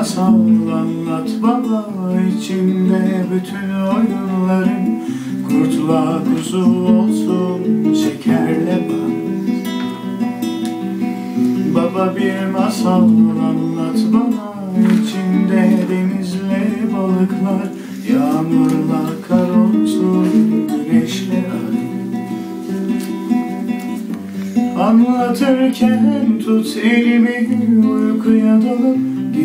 masal anlat baba içinde bütün oyunların Kurtla kuzu olsun şekerle bal Baba bir masal anlat bana içinde denizle balıklar Yağmurla kar olsun güneşle ay Anlatırken tut elimi uykuya dalıp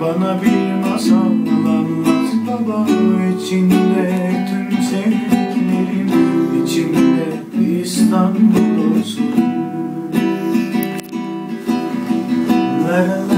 Bana bir masal anlat baba. İçinde tüm sevdiklerim içinde İstanbul olsun. La